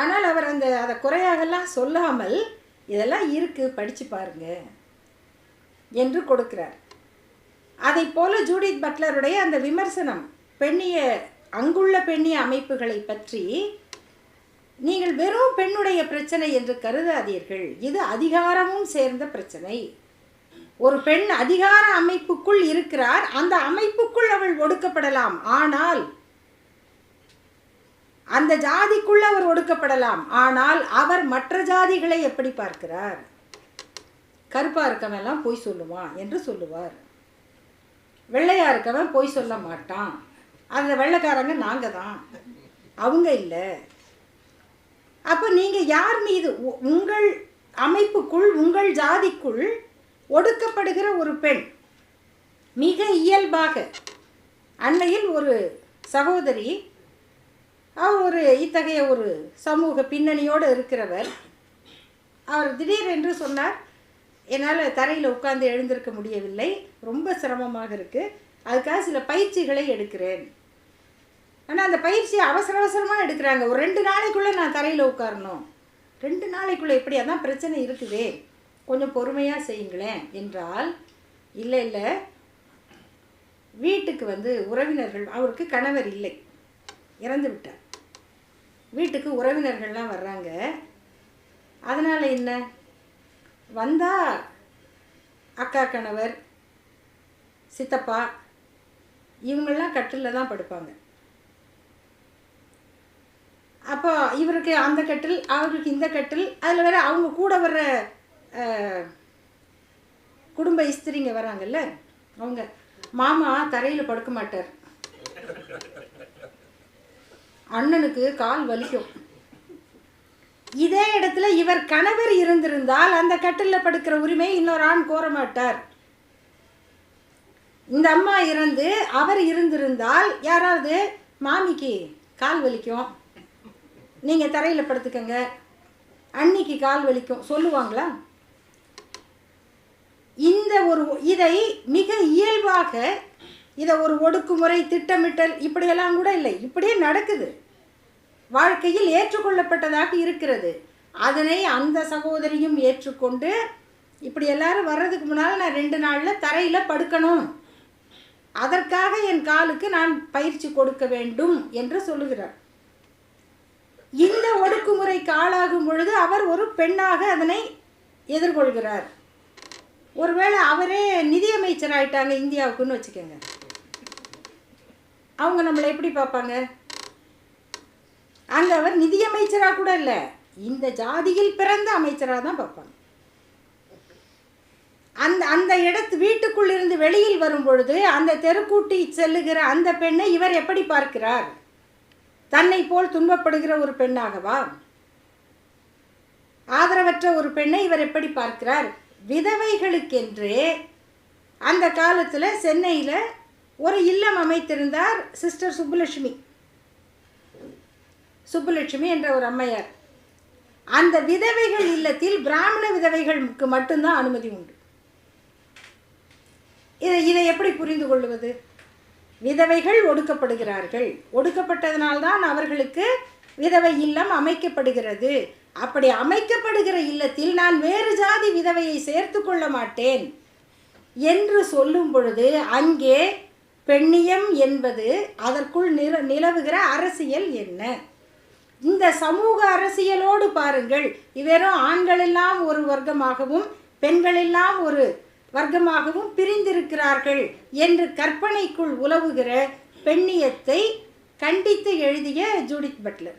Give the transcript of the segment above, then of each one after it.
ஆனால் அவர் அந்த அதை குறையாகலாம் சொல்லாமல் இதெல்லாம் இருக்குது படித்து பாருங்க என்று கொடுக்கிறார். அதை போல ஜூடித் பட்லருடைய அந்த விமர்சனம் பெண்ணிய அங்குள்ள பெண்ணிய அமைப்புகளை பற்றி நீங்கள் வெறும் பெண்ணுடைய பிரச்சனை என்று கருதாதீர்கள். இது அதிகாரமும் சேர்ந்த பிரச்சனை. ஒரு பெண் அதிகார அமைப்புக்குள் இருக்கிறார் அந்த அமைப்புக்குள் அவள் ஒடுக்கப்படலாம். ஆனால் அந்த ஜாதிக்குள்ள அவர் ஒடுக்கப்படலாம். ஆனால் அவர் மற்ற ஜாதிகளை எப்படி பார்க்கிறார்? கருப்பா இருக்கவெல்லாம் பொய் சொல்லுவான் என்று சொல்லுவார். வெள்ளையா இருக்கவன் பொய் சொல்ல மாட்டான். அந்த வெள்ளைக்காரங்க நாங்கள் தான். அவங்க இல்லை. அப்போ நீங்கள் யார் மீது? உ- உங்கள் அமைப்புக்குள் உங்கள் ஜாதிக்குள் ஒடுக்கப்படுகிற ஒரு பெண் மிக இயல்பாக அண்மையில் ஒரு சகோதரி ஒரு இத்தகைய ஒரு சமூக பின்னணியோடு இருக்கிறவர். அவர் திடீரென்று சொன்னார் என்னால் தரையில் உட்கார்ந்து எழுந்திருக்க முடியவில்லை. ரொம்ப சிரமமாக இருக்குது அதுக்காக சில பயிற்சிகளை எடுக்கிறேன். ஆனால் அந்த பயிற்சியை அவசர அவசரமாக எடுக்கிறாங்க. ஒரு ரெண்டு நாளைக்குள்ளே நான் தரையில் உட்காரணும். ரெண்டு நாளைக்குள்ளே இப்படியா தான் பிரச்சனை இருக்குதே. கொஞ்சம் பொறுமையாக செய்யுங்களேன் என்றால் இல்லை இல்லை. வீட்டுக்கு வந்து உறவினர்கள் அவருக்கு கணவர் இல்லை. இறந்து விட்டார். வீட்டுக்கு உறவினர்கள்லாம் வர்றாங்க. அதனால் என்ன? வந்தால் அக்கா கணவர் சித்தப்பா இவங்கெல்லாம் கட்டிலில் தான் படுப்பாங்க. அப்போ இவருக்கு அந்த கட்டில் அவருக்கு இந்த கட்டில் அதில் வேறு அவங்க கூட வர்ற குடும்ப இஸ்திரிங்க வராங்கல்ல அவங்க. மாமா தரையில் படுக்க மாட்டார். அண்ணனுக்கு கால் வலிக்கும். இதே இடத்துல இவர் கணவர் இருந்திருந்தால் அந்த கட்டிலில் படுக்கிற உரிமை இன்னொரு ஆண் கோர மாட்டார். இந்த அம்மா இறந்து அவர் இருந்திருந்தால் யாராவது மாமிக்கு கால் வலிக்கும். நீங்கள் தரையில் படுத்துக்கங்க. அன்னிக்கு கால் வலிக்கும். சொல்லுவாங்களா? இந்த ஒரு இதை மிக இயல்பாக இதை ஒரு ஒடுக்குமுறை திட்டமிட்டல் இப்படியெல்லாம் கூட இல்லை. இப்படியே நடக்குது. வாழ்க்கையில் ஏற்றுக்கொள்ளப்பட்டதாக இருக்கிறது. அதனை அந்த சகோதரியும் ஏற்றுக்கொண்டு இப்படி எல்லாரும் வர்றதுக்கு முன்னால் நான் ரெண்டு நாளில் தரையில் படுக்கணும். அதற்காக என் காலுக்கு நான் பயிற்சி கொடுக்க வேண்டும் என்று சொல்லுகிறார். இந்த ஒடுக்குமுறைக்கு ஆளாகும் பொழுது அவர் ஒரு பெண்ணாக அதனை எதிர்கொள்கிறார். ஒருவேளை அவரே நிதியமைச்சர் ஆயிட்டாங்க இந்தியாவுக்குன்னு வச்சுக்கோங்க. அவங்க நம்மளை எப்படி பார்ப்பாங்க? அங்கே அவர் நிதியமைச்சராக கூட இல்லை. இந்த ஜாதியில் பிறந்த அமைச்சராக தான் பார்ப்பாங்க. அந்த அந்த இடத்து வீட்டுக்குள் இருந்து வெளியில் வரும் பொழுது அந்த தெருக்கூட்டி செல்லுகிற அந்த பெண்ணை இவர் எப்படி பார்க்கிறார்? தன்னை போல் துன்பப்படுகிற ஒரு பெண்ணாகவா? ஆதரவற்ற ஒரு பெண்ணை இவர் எப்படி பார்க்கிறார்? விதவைகளுக்கென்று அந்த காலத்தில் சென்னையில் ஒரு இல்லம் அமைத்திருந்தார் சிஸ்டர் சுப்புலட்சுமி. சுப்புலட்சுமி என்ற ஒரு அம்மையார். அந்த விதவைகள் இல்லத்தில் பிராமண விதவைகளுக்கு மட்டும்தான் அனுமதி உண்டு. இதை இதை எப்படி புரிந்து கொள்வது? விதவைகள் ஒடுக்கப்படுகிறார்கள். ஒடுக்கப்பட்டதனால்தான் அவர்களுக்கு விதவை இல்லம் அமைக்கப்படுகிறது. அப்படி அமைக்கப்படுகிற இல்லத்தில் நான் வேறு ஜாதி விதவையை சேர்த்து கொள்ள மாட்டேன் என்று சொல்லும் பொழுது அங்கே பெண்ணியம் என்பது அதற்குள் நில நிலவுகிற அரசியல் என்ன? இந்த சமூக அரசியலோடு பாருங்கள். வெறும் ஆண்கள் எல்லாம் ஒரு வர்க்கமாகவும் பெண்கள் எல்லாம் ஒரு வர்க்கமாகவும் பிரிந்திருக்கிறார்கள் என்று கற்பனைக்குள் உலவுகிற பெண்ணியத்தை கண்டித்து எழுதிய ஜூடித் பட்லர்.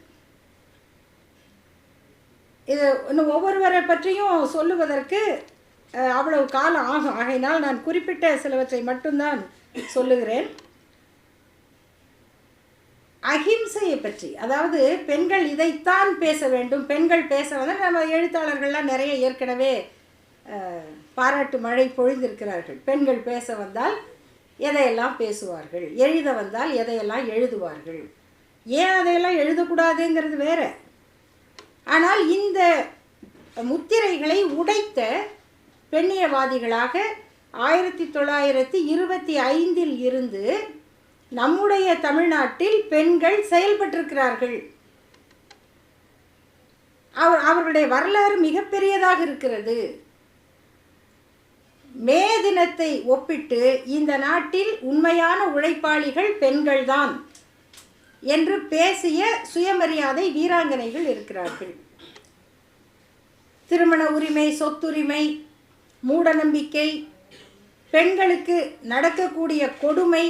இது இன்னும் ஒவ்வொருவரை பற்றியும் சொல்லுவதற்கு அவ்வளவு காலம் ஆகும். ஆகையினால் நான் குறிப்பிட்ட சிலவற்றை மட்டும்தான் சொல்லுகிறேன். அகிம்சையை பற்றி அதாவது பெண்கள் இதைத்தான் பேச வேண்டும். பெண்கள் பேச வந்து நம்ம எழுத்தாளர்கள்லாம் நிறைய ஏற்கனவே பாராட்டு மழை பொழிந்திருக்கிறார்கள். பெண்கள் பேச வந்தால் எதையெல்லாம் பேசுவார்கள்? எழுத வந்தால் எதையெல்லாம் எழுதுவார்கள்? ஏன் அதையெல்லாம் எழுதக்கூடாதுங்கிறது வேற. ஆனால் இந்த முத்திரைகளை உடைத்த பெண்ணியவாதிகளாக ஆயிரத்தி தொள்ளாயிரத்தி இருபத்தி ஐந்தில் இருந்து நம்முடைய தமிழ்நாட்டில் பெண்கள் செயல்பட்டிருக்கிறார்கள். அவர் அவர்களுடைய வரலாறு மிகப்பெரியதாக இருக்கிறது. மே தினத்தை ஒப்பிட்டு இந்த நாட்டில் உண்மையான உழைப்பாளிகள் பெண்கள்தான் என்று பேசிய சுயமரியாதை வீராங்கனைகள் இருக்கிறார்கள். திருமண உரிமை சொத்துரிமை மூடநம்பிக்கை பெண்களுக்கு நடக்கக்கூடிய கொடுமை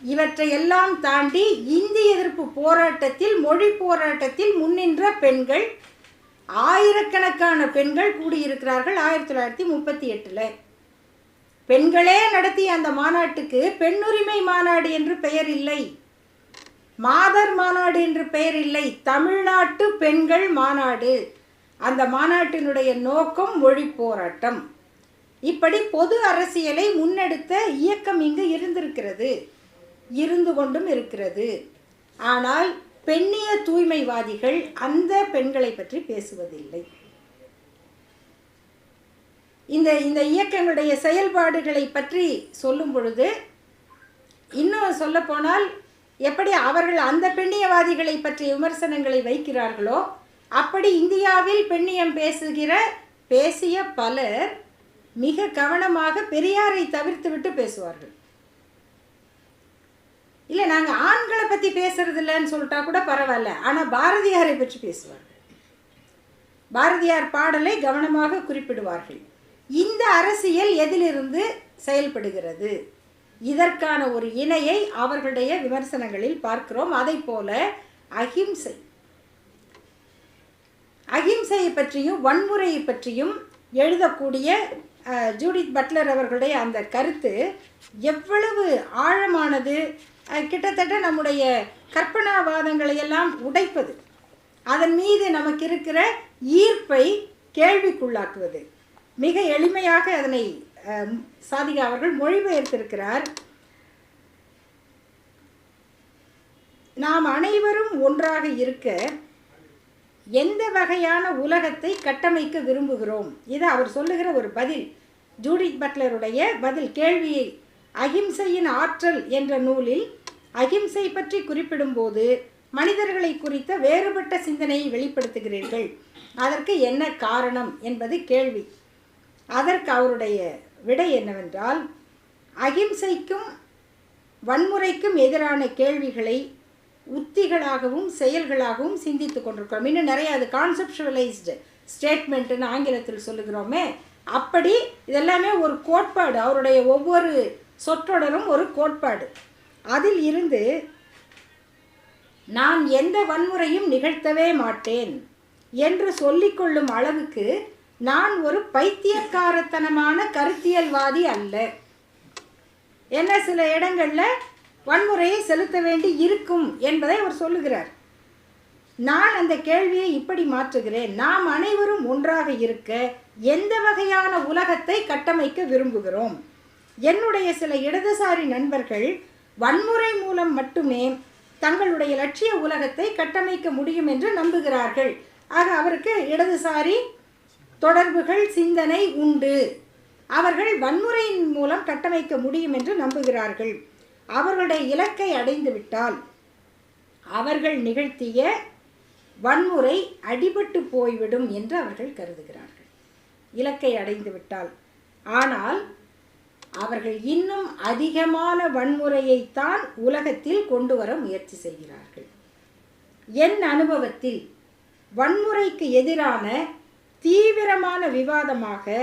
இவற்றையெல்லாம் தாண்டி இந்தி எதிர்ப்பு போராட்டத்தில் மொழி போராட்டத்தில் முன்னின்ற பெண்கள் ஆயிரக்கணக்கான பெண்கள் கூடியிருக்கிறார்கள் ஆயிரத்தி தொள்ளாயிரத்தி முப்பத்தி எட்டில். பெண்களே நடத்திய அந்த மாநாட்டுக்கு பெண்ணுரிமை மாநாடு என்று பெயர் இல்லை. மாதர் மாநாடு என்று பெயர் இல்லை. தமிழ்நாட்டு பெண்கள் மாநாடு. அந்த மாநாட்டினுடைய நோக்கம் மொழி போராட்டம். இப்படி பொது அரசியலை முன்னெடுத்த இயக்கம் இங்கு இருந்திருக்கிறது. இருந்து கொண்டும் இருக்கிறது. ஆனால் பெண்ணிய தூய்மைவாதிகள் அந்த பெண்களை பற்றி பேசுவதில்லை. இந்த இந்த இயக்கங்களுடைய செயல்பாடுகளை பற்றி சொல்லும் பொழுது இன்னும் சொல்லப்போனால் எப்படி அவர்கள் அந்த பெண்ணியவாதிகளை பற்றிய விமர்சனங்களை வைக்கிறார்களோ அப்படி இந்தியாவில் பெண்ணியம் பேசுகிற பேசிய பலர் மிக கவனமாக பெரியாரை தவிர்த்துவிட்டு பேசுவார்கள். இல்லை நாங்கள் ஆண்களை பற்றி பேசுறது இல்லைன்னு சொல்லிட்டா கூட பரவாயில்ல. ஆனால் பாரதியாரை பற்றி பேசுவார்கள். பாரதியார் பாடலை கவனமாக குறிப்பிடுவார்கள். இந்த அரசியல் எதிலிருந்து செயல்படுகிறது? இதற்கான ஒரு இணையை அவர்களுடைய விமர்சனங்களில் பார்க்கிறோம். அதை போல அகிம்சை அகிம்சையை பற்றியும் வன்முறையை பற்றியும் எழுதக்கூடிய ஜூடித் பட்லர் அவர்களுடைய அந்த கருத்து எவ்வளவு ஆழமானது கிட்டத்தட்ட நம்முடைய கற்பனாவாதங்களை எல்லாம் உடைப்பது அதன் மீது நமக்கு இருக்கிற ஈர்ப்பை கேள்விக்குள்ளாக்குவது. மிக எளிமையாக அதனை சாதிகா அவர்கள் மொழிபெயர்த்திருக்கிறார். நாம் அனைவரும் ஒன்றாக இருக்க எந்த வகையான உலகத்தை கட்டமைக்க விரும்புகிறோம்? இது அவர் சொல்லுகிற ஒரு பதில். ஜூடித் பட்லருடைய பதில் கேள்வியை அகிம்சையின் ஆற்றல் என்ற நூலில் அகிம்சை பற்றி குறிப்பிடும்போது மனிதர்களை குறித்த வேறுபட்ட சிந்தனையை வெளிப்படுத்துகிறீர்கள். அதற்கு என்ன காரணம் என்பது கேள்வி. அதற்கு அவருடைய விடை என்னவென்றால் அகிம்சைக்கும் வன்முறைக்கும் எதிரான கேள்விகளை உத்திகளாகவும் செயல்களாகவும் சிந்தித்து கொண்டிருக்கிறோம். இன்னும் நிறைய அது கான்செப்டுவலைஸ்டு ஸ்டேட்மெண்ட்டுன்னு ஆங்கிலத்தில் சொல்லுகிறோமே. அப்படி இதெல்லாமே ஒரு கோட்பாடு. அவருடைய ஒவ்வொரு சொற்றொடரும் ஒரு கோட்பாடு. அதில் இருந்து நான் எந்த வன்முறையும் நிகழ்த்தவே மாட்டேன் என்று சொல்லிக்கொள்ளும் அளவுக்கு நான் ஒரு பைத்தியக்காரத்தனமான கருத்தியல்வாதி அல்ல. என்ன சில இடங்களில் வன்முறையை செலுத்த வேண்டி இருக்கும் என்பதை அவர் சொல்லுகிறார். நான் அந்த கேள்வியை இப்படி மாற்றுகிறேன். நாம் அனைவரும் ஒன்றாக இருக்க எந்த வகையான உலகத்தை கட்டமைக்க விரும்புகிறோம்? என்னுடைய சில இடதுசாரி நண்பர்கள் வன்முறை மூலம் மட்டுமே தங்களுடைய லட்சிய உலகத்தை கட்டமைக்க முடியும் என்று நம்புகிறார்கள். ஆக அவருக்கு இடதுசாரி தொடர்புகள் சிந்தனை உண்டு. அவர்கள் வன்முறையின் மூலம் கட்டமைக்க முடியும் என்று நம்புகிறார்கள். அவர்களுடைய இலக்கை அடைந்துவிட்டால் அவர்கள் நிகழ்த்திய வன்முறை அடிபட்டு போய்விடும் என்று அவர்கள் கருதுகிறார்கள். இலக்கை அடைந்துவிட்டால். ஆனால் அவர்கள் இன்னும் அதிகமான வன்முறையைத்தான் உலகத்தில் கொண்டு வர முயற்சி செய்கிறார்கள். என் அனுபவத்தில் வன்முறைக்கு எதிரான தீவிரமான விவாதமாக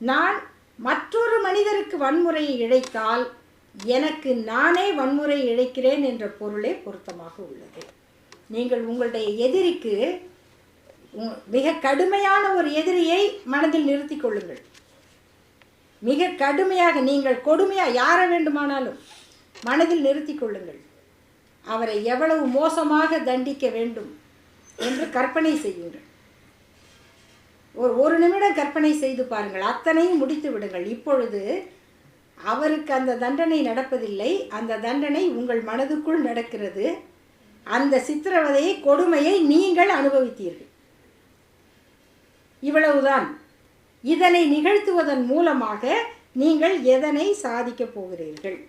நான் மற்றொரு மனிதருக்கு வன்முறையை இழைத்தால் எனக்கு நானே வன்முறை இழைக்கிறேன் என்ற பொருளே பொருத்தமாக உள்ளது. நீங்கள் உங்களுடைய எதிரிக்கு உ- மிக கடுமையான ஒரு எதிரியை மனதில் நிறுத்திக் கொள்ளுங்கள். மிக கடுமையாக நீங்கள் கொடுமையாக யாரை வேண்டுமானாலும் மனதில் நிறுத்தி கொள்ளுங்கள். அவரை எவ்வளவு மோசமாக தண்டிக்க வேண்டும் என்று கற்பனை செய்யுங்கள். ஒரு ஒரு நிமிடம் கற்பனை செய்து பாருங்கள். அத்தனையும் முடித்து விடுங்கள். இப்பொழுது அவருக்கு அந்த தண்டனை நடப்பதில்லை. அந்த தண்டனை உங்கள் மனதுக்குள் நடக்கிறது. அந்த சித்திரவதையை கொடுமையை நீங்கள் அனுபவித்தீர்கள். இவ்வளவுதான். இதனை நிகழ்த்துவதன் மூலமாக நீங்கள் எதனை சாதிக்கப் போகிறீர்கள்?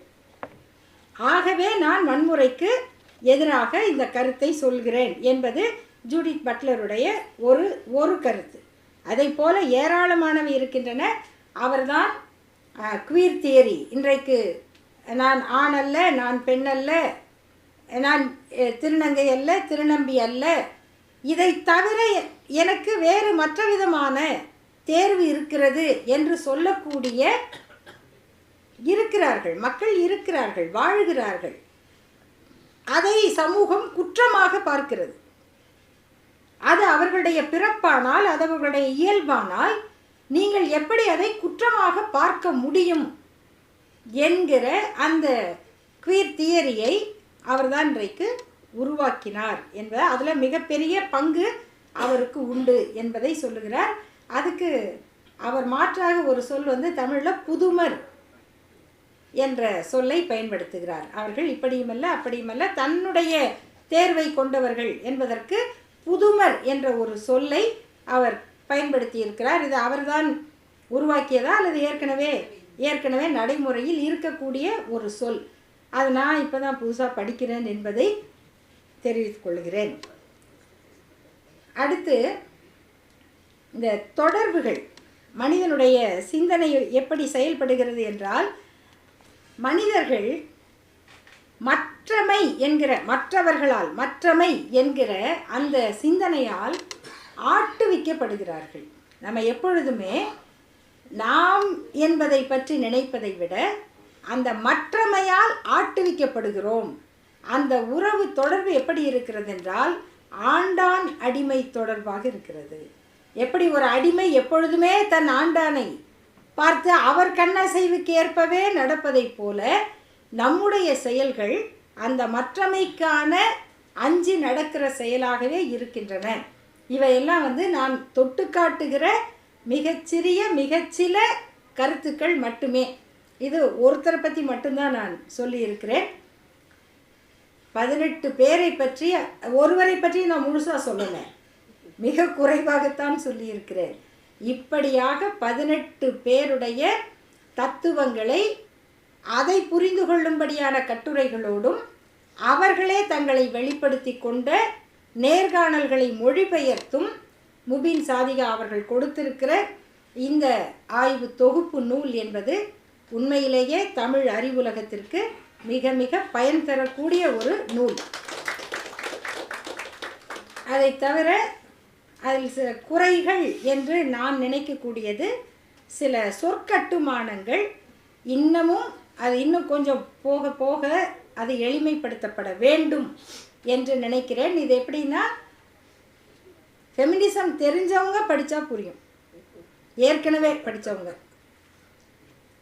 ஆகவே நான் வன்முறைக்கு எதிராக இந்த கருத்தை சொல்கிறேன் என்பது ஜூடித் பட்லருடைய ஒரு ஒரு கருத்து. அதை போல ஏராளமானவை இருக்கின்றன. அவர்தான் குவீர் தியரி. இன்றைக்கு நான் ஆண் அல்ல நான் பெண் அல்ல நான் திருநங்கை அல்ல திருநம்பி அல்ல. இதை தவிர எனக்கு வேறு மற்ற விதமான தேர்வு இருக்கிறது என்று சொல்லக்கூடிய இருக்கிறார்கள் மக்கள் இருக்கிறார்கள் வாழ்கிறார்கள். அதை சமூகம் குற்றமாக பார்க்கிறது. அது அவர்களுடைய பிறப்பானால் அது அவர்களுடைய இயல்பானால் நீங்கள் எப்படி அதை குற்றமாக பார்க்க முடியும் என்கிற அந்த குவீர் தியரியை அவர்தான் இன்றைக்கு உருவாக்கினார் என்பது அதில் மிகப்பெரிய பங்கு அவருக்கு உண்டு என்பதை சொல்லுகிறார். அதுக்கு அவர் மாற்றாக ஒரு சொல் வந்து தமிழில் புதுமர் என்ற சொல்லை பயன்படுத்துகிறார். அவர்கள் இப்படியுமல்ல அப்படியுமல்ல தன்னுடைய தேர்வை கொண்டவர்கள் என்பதற்கு புதுமர் என்ற ஒரு சொல்லை அவர் பயன்படுத்தி இருக்கிறார் இது அவர்தான் உருவாக்கியதா அல்லது ஏற்கனவே ஏற்கனவே நடைமுறையில் இருக்கக்கூடிய ஒரு சொல். அது நான் இப்போ தான் புதுசாக படிக்கிறேன் என்பதை தெரிவித்துக் கொள்கிறேன். அடுத்து இந்த தொடர்புகள். மனிதனுடைய சிந்தனை எப்படி செயல்படுகிறது என்றால் மனிதர்கள் மற்றமை என்கிற மற்றவர்களால் மற்றமை என்கிற அந்த சிந்தனையால் ஆட்டுவிக்கப்படுகிறார்கள். நம்ம எப்பொழுதுமே நாம் என்பதை பற்றி நினைப்பதை விட அந்த மற்றமையால் ஆட்டுவிக்கப்படுகிறோம். அந்த உறவு தொடர்பு எப்படி இருக்கிறது என்றால் ஆண்டான் அடிமை தொடர்பாக இருக்கிறது. எப்படி ஒரு அடிமை எப்பொழுதுமே தன் ஆண்டானை பார்த்து அவர் கண்ணசைவுக்கு ஏற்பவே நடப்பதைப் போல நம்முடைய செயல்கள் அந்த மற்றமைக்கான அஞ்சு நடக்கிற செயலாகவே இருக்கின்றன. இவையெல்லாம் வந்து நான் தொட்டு காட்டுகிற மிகச்சிறிய மிகச்சில கருத்துக்கள் மட்டுமே. இது ஒருத்தரை பற்றி மட்டும்தான் நான் சொல்லியிருக்கிறேன். பதினெட்டு பேரை பற்றி ஒருவரை பற்றி நான் முழுசாக சொல்லலை. மிக குறைவாகத்தான் சொல்லியிருக்கிறேன். இப்படியாக பதினெட்டு பேருடைய தத்துவங்களை அதை புரிந்து கொள்ளும்படியான கட்டுரைகளோடும் அவர்களே தங்களை வெளிப்படுத்தி கொண்ட நேர்காணல்களை மொழிபெயர்த்தும் முபின் சாதிகா அவர்கள் கொடுத்திருக்கிற இந்த ஆய்வு தொகுப்பு நூல் என்பது உண்மையிலேயே தமிழ் அறிவுலகத்திற்கு மிக மிக பயன் தரக்கூடிய ஒரு நூல். அதை தவிர அதில் சில குறைகள் என்று நான் நினைக்கக்கூடியது சில சொற்கட்டுமானங்கள் இன்னமும் அது இன்னும் கொஞ்சம் போக போக அது எளிமைப்படுத்தப்பட வேண்டும். என்று நினைக்கிறேன். இது எப்படின்னா ஃபெமினிசம் தெரிஞ்சவங்க படித்தா புரியும். ஏற்கனவே படித்தவங்க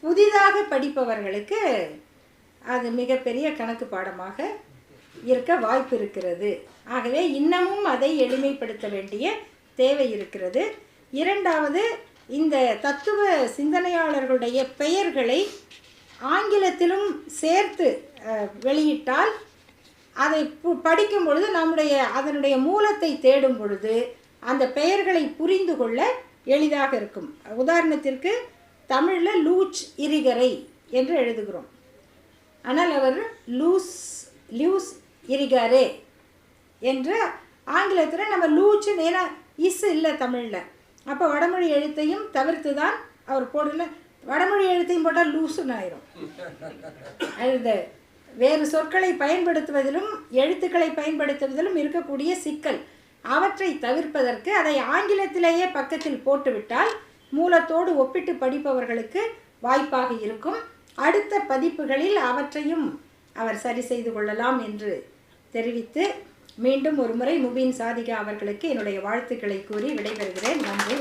புதிதாக படிப்பவர்களுக்கு அது மிகப்பெரிய கணக்கு பாடமாக இருக்க வாய்ப்பு இருக்கிறது. ஆகவே இன்னமும் அதை எளிமைப்படுத்த வேண்டிய தேவை இருக்கிறது. இரண்டாவது இந்த தத்துவ சிந்தனையாளர்களுடைய பெயர்களை ஆங்கிலத்திலும் சேர்த்து வெளியிட்டால் அதை பு- படிக்கும் பொழுது நம்முடைய அதனுடைய மூலத்தை தேடும் பொழுது அந்த பெயர்களை புரிந்து கொள்ள எளிதாக இருக்கும். உதாரணத்திற்கு தமிழில் லூச் இரிகரை என்று எழுதுகிறோம். ஆனால் அவர் லூஸ் லியூஸ் இரிகரே என்று ஆங்கிலத்தில் நம்ம லூச்சுன்னு ஏன்னா இஸ் இல்லை தமிழில். அப்போ வடமொழி எழுத்தையும் தவிர்த்து தான் அவர் போடல வடமொழி எழுத்தையும் போட்டால் லூசுன்னு ஆயிரும். அது வேறு சொற்களை பயன்படுத்துவதிலும் எழுத்துக்களை பயன்படுத்துவதிலும் இருக்கக்கூடிய சிக்கல். அவற்றை தவிர்ப்பதற்கு அதை ஆங்கிலத்திலேயே பக்கத்தில் போட்டுவிட்டால் மூலத்தோடு ஒப்பிட்டு படிப்பவர்களுக்கு வாய்ப்பாக இருக்கும். அடுத்த பதிப்புகளில் அவற்றையும் அவர் சரி செய்து கொள்ளலாம் என்று தெரிவித்து மீண்டும் ஒருமுறை முபீன் சாதிகா அவர்களுக்கு என்னுடைய வாழ்த்துக்களை கூறி விடைபெறுகிறேன். நன்றி